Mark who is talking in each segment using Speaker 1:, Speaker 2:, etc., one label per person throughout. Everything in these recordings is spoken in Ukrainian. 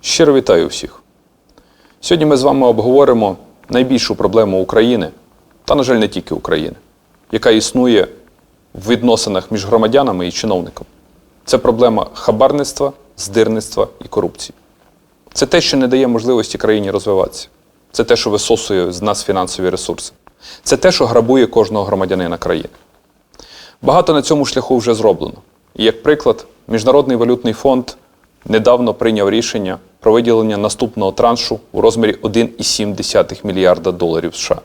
Speaker 1: Щиро вітаю всіх. Сьогодні ми з вами обговоримо найбільшу проблему України, та, на жаль, не тільки України, яка існує в відносинах між громадянами і чиновниками. Це проблема хабарництва, здирництва і корупції. Це те, що не дає можливості країні розвиватися. Це те, що висосує з нас фінансові ресурси. Це те, що грабує кожного громадянина країни. Багато на цьому шляху вже зроблено. І як приклад, Міжнародний валютний фонд недавно прийняв рішення про виділення наступного траншу у розмірі 1,7 мільярда доларів США.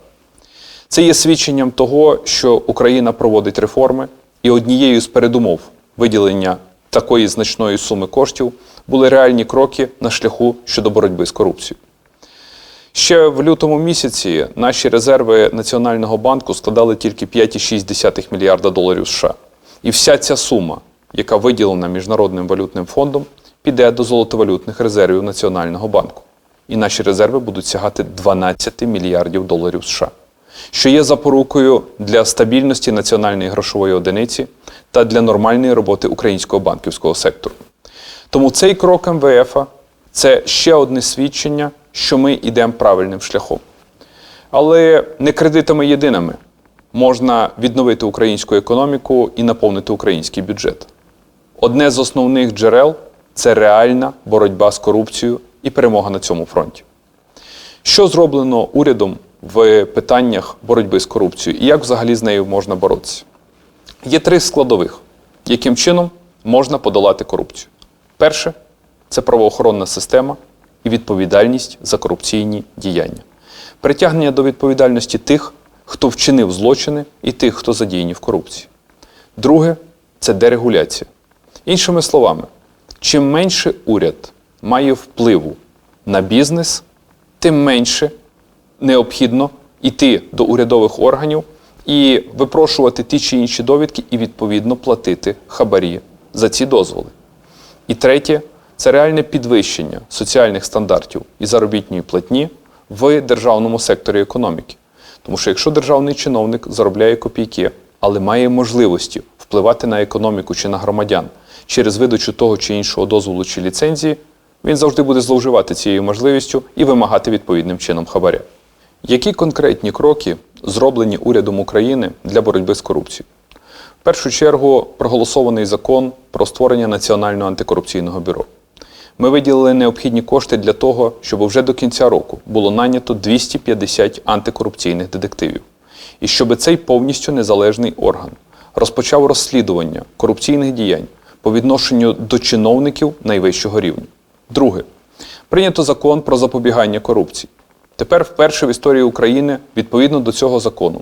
Speaker 1: Це є свідченням того, що Україна проводить реформи, і однією з передумов виділення такої значної суми коштів були реальні кроки на шляху щодо боротьби з корупцією. Ще в лютому місяці наші резерви Національного банку складали тільки 5,6 мільярда доларів США. І вся ця сума, яка виділена Міжнародним валютним фондом, піде до золотовалютних резервів Національного банку. І наші резерви будуть сягати 12 мільярдів доларів США, що є запорукою для стабільності національної грошової одиниці та для нормальної роботи українського банківського сектору. Тому цей крок МВФ це ще одне свідчення, що ми йдемо правильним шляхом. Але не кредитами єдиними можна відновити українську економіку і наповнити український бюджет. Одне з основних джерел це реальна боротьба з корупцією і перемога на цьому фронті. Що зроблено урядом в питаннях боротьби з корупцією і як взагалі з нею можна боротися? Є три складових, яким чином можна подолати корупцію. Перше це правоохоронна система і відповідальність за корупційні діяння. Притягнення до відповідальності тих, хто вчинив злочини, і тих, хто задіяні в корупції. Друге це дерегуляція. Іншими словами, чим менше уряд має впливу на бізнес, тим менше необхідно йти до урядових органів і випрошувати ті чи інші довідки і відповідно платити хабарі за ці дозволи. І третє це реальне підвищення соціальних стандартів і заробітної платні в державному секторі економіки. Тому що якщо державний чиновник заробляє копійки, але має можливості впливати на економіку чи на громадян через видачу того чи іншого дозволу чи ліцензії, він завжди буде зловживати цією можливістю і вимагати відповідним чином хабаря. Які конкретні кроки зроблені урядом України для боротьби з корупцією? В першу чергу проголосований закон про створення Національного антикорупційного бюро. Ми виділили необхідні кошти для того, щоб вже до кінця року було нанято 250 антикорупційних детективів, і щоб цей повністю незалежний орган розпочав розслідування корупційних діянь по відношенню до чиновників найвищого рівня. Друге, прийнято закон про запобігання корупції. Тепер вперше в історії України, відповідно до цього закону,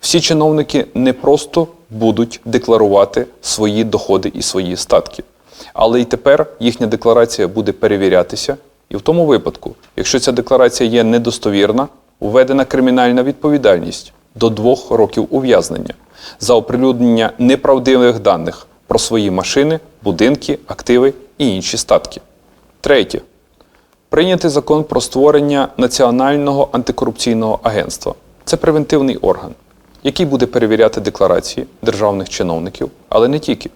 Speaker 1: всі чиновники не просто будуть декларувати свої доходи і свої статки, але й тепер їхня декларація буде перевірятися. І в тому випадку, якщо ця декларація є недостовірна, введена кримінальна відповідальність до двох років ув'язнення за оприлюднення неправдивих даних про свої машини, будинки, активи і інші статки. Третє. Прийнятий закон про створення Національного антикорупційного агентства. Це превентивний орган, який буде перевіряти декларації державних чиновників, але не тільки.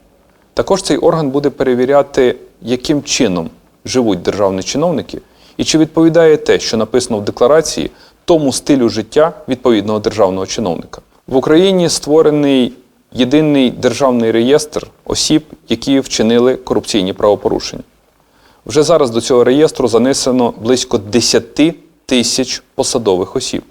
Speaker 1: Також цей орган буде перевіряти, яким чином живуть державні чиновники і чи відповідає те, що написано в декларації, тому стилю життя відповідного державного чиновника. В Україні створений єдиний державний реєстр осіб, які вчинили корупційні правопорушення. Вже зараз до цього реєстру занесено близько 10 тисяч посадових осіб.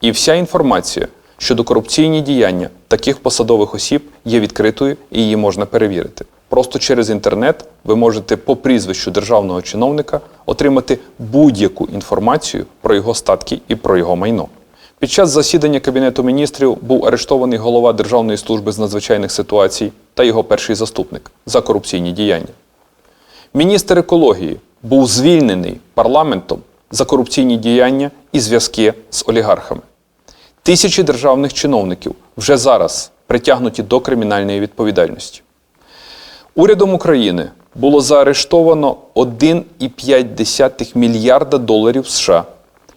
Speaker 1: І вся інформація щодо корупційні діяння таких посадових осіб є відкритою і її можна перевірити. Просто через інтернет ви можете по прізвищу державного чиновника отримати будь-яку інформацію про його статки і про його майно. Під час засідання Кабінету міністрів був арештований голова Державної служби з надзвичайних ситуацій та його перший заступник за корупційні діяння. Міністр екології був звільнений парламентом за корупційні діяння і зв'язки з олігархами. Тисячі державних чиновників вже зараз притягнуті до кримінальної відповідальності. Урядом України було заарештовано 1,5 мільярда доларів США,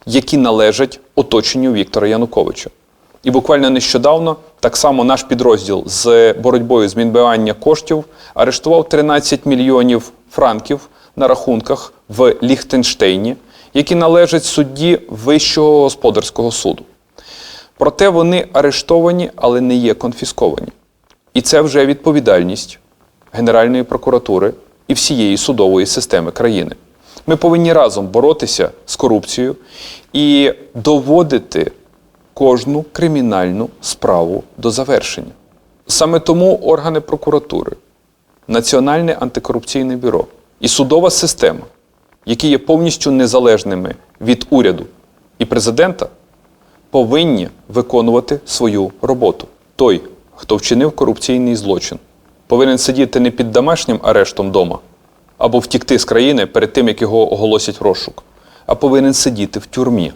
Speaker 1: які належать оточенню Віктора Януковича. І буквально нещодавно так само наш підрозділ з боротьбою з відмивання коштів арештував 13 мільйонів франків на рахунках в Ліхтенштейні, які належать судді Вищого господарського суду. Проте вони арештовані, але не є конфісковані. І це вже відповідальність Генеральної прокуратури і всієї судової системи країни. Ми повинні разом боротися з корупцією і доводити кожну кримінальну справу до завершення. Саме тому органи прокуратури, Національне антикорупційне бюро і судова система, які є повністю незалежними від уряду і президента, повинні виконувати свою роботу. Той, хто вчинив корупційний злочин, повинен сидіти не під домашнім арештом вдома або втікти з країни перед тим, як його оголосять в розшук, а повинен сидіти в тюрмі.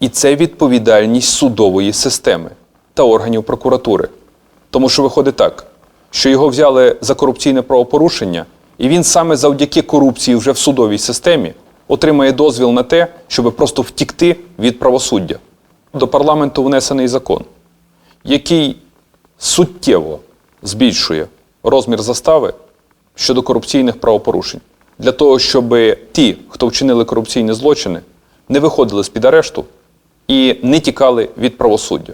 Speaker 1: І це відповідальність судової системи та органів прокуратури. Тому що виходить так, що його взяли за корупційне правопорушення, і він саме завдяки корупції вже в судовій системі отримає дозвіл на те, щоб просто втікти від правосуддя. До парламенту внесений закон, який суттєво збільшує розмір застави щодо корупційних правопорушень, для того, щоб ті, хто вчинили корупційні злочини, не виходили з-під арешту і не тікали від правосуддя.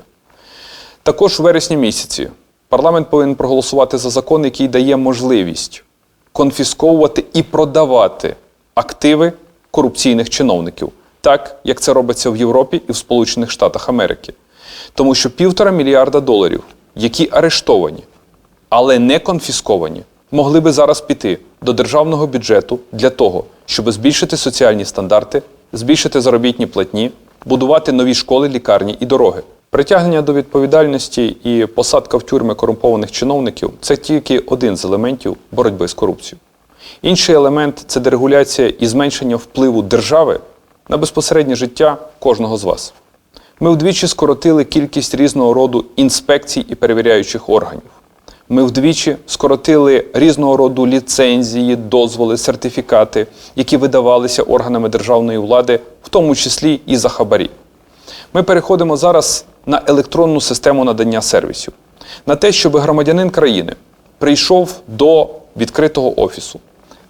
Speaker 1: Також у вересні місяці парламент повинен проголосувати за закон, який дає можливість конфісковувати і продавати активи корупційних чиновників, так як це робиться в Європі і в Сполучених Штатах Америки. Тому що півтора мільярда доларів, які арештовані, але не конфісковані, могли би зараз піти до державного бюджету для того, щоб збільшити соціальні стандарти, збільшити заробітні платні, будувати нові школи, лікарні і дороги. Притягнення до відповідальності і посадка в тюрми корумпованих чиновників це тільки один з елементів боротьби з корупцією. Інший елемент це дерегуляція і зменшення впливу держави на безпосереднє життя кожного з вас. Ми вдвічі скоротили кількість різного роду інспекцій і перевіряючих органів. Ми вдвічі скоротили різного роду ліцензії, дозволи, сертифікати, які видавалися органами державної влади, в тому числі і за хабарі. Ми переходимо зараз на електронну систему надання сервісів, на те, щоб громадянин країни прийшов до відкритого офісу,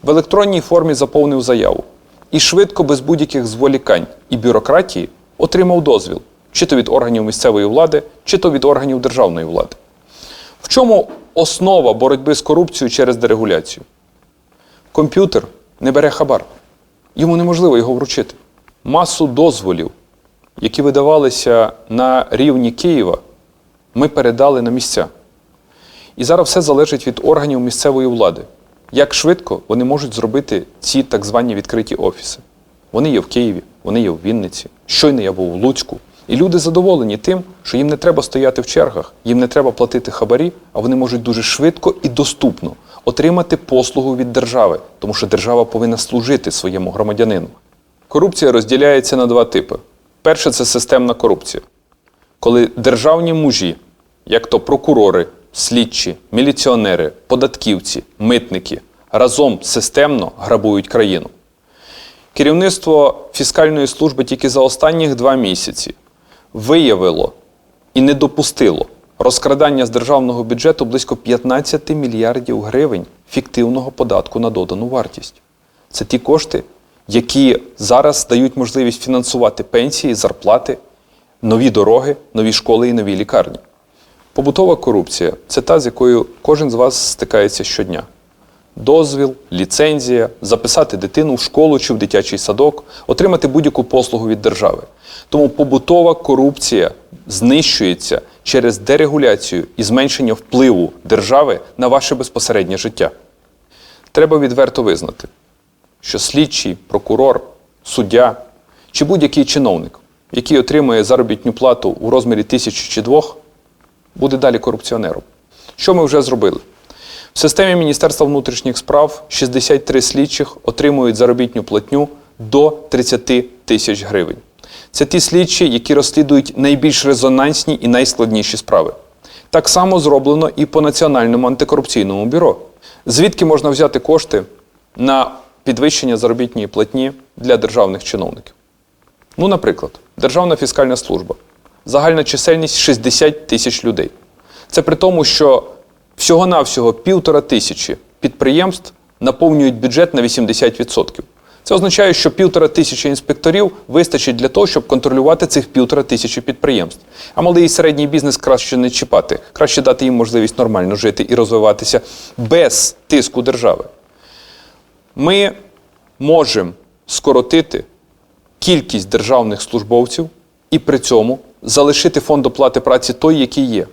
Speaker 1: в електронній формі заповнив заяву і швидко, без будь-яких зволікань і бюрократії, отримав дозвіл чи то від органів місцевої влади, чи то від органів державної влади. В чому основа боротьби з корупцією через дерегуляцію? Комп'ютер не бере хабар. Йому неможливо його вручити. Масу дозволів, які видавалися на рівні Києва, ми передали на місця. І зараз все залежить від органів місцевої влади. Як швидко вони можуть зробити ці так звані відкриті офіси. Вони є в Києві, вони є в Вінниці. Щойно я був у Луцьку. І люди задоволені тим, що їм не треба стояти в чергах, їм не треба платити хабарі, а вони можуть дуже швидко і доступно отримати послугу від держави, тому що держава повинна служити своєму громадянину. Корупція розділяється на два типи: перше це системна корупція, коли державні мужі, як то прокурори, слідчі, міліціонери, податківці, митники, разом системно грабують країну. Керівництво фіскальної служби тільки за останніх два місяці виявило і не допустило розкрадання з державного бюджету близько 15 мільярдів гривень фіктивного податку на додану вартість. Це ті кошти, які зараз дають можливість фінансувати пенсії, зарплати, нові дороги, нові школи і нові лікарні. Побутова корупція це та, з якою кожен з вас стикається щодня. Дозвіл, ліцензія, записати дитину в школу чи в дитячий садок, отримати будь-яку послугу від держави. Тому побутова корупція знищується через дерегуляцію і зменшення впливу держави на ваше безпосереднє життя. Треба відверто визнати, що слідчий, прокурор, суддя чи будь-який чиновник, який отримує заробітну плату у розмірі тисячі чи двох, буде далі корупціонером. Що ми вже зробили? В системі Міністерства внутрішніх справ 63 слідчих отримують заробітну платню до 30 тисяч гривень. Це ті слідчі, які розслідують найбільш резонансні і найскладніші справи. Так само зроблено і по Національному антикорупційному бюро. Звідки можна взяти кошти на підвищення заробітної платні для державних чиновників? Ну, наприклад, Державна фіскальна служба. Загальна чисельність 60 тисяч людей. Це при тому, що всього-навсього півтора тисячі підприємств наповнюють бюджет на 80%. Це означає, що півтора тисячі інспекторів вистачить для того, щоб контролювати цих півтора тисячі підприємств. А малий і середній бізнес краще не чіпати, краще дати їм можливість нормально жити і розвиватися без тиску держави. Ми можемо скоротити кількість державних службовців і при цьому залишити фонд оплати праці той, який є.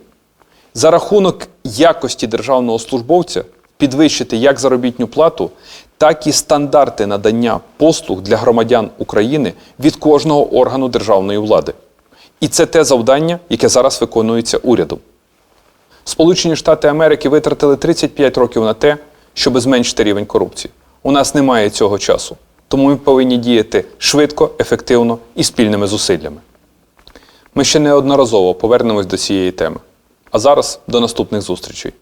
Speaker 1: За рахунок якості державного службовця підвищити як заробітну плату, так і стандарти надання послуг для громадян України від кожного органу державної влади. І це те завдання, яке зараз виконується урядом. Сполучені Штати Америки витратили 35 років на те, щоб зменшити рівень корупції. У нас немає цього часу, тому ми повинні діяти швидко, ефективно і спільними зусиллями. Ми ще неодноразово повернемось до цієї теми. А зараз до наступних зустрічей.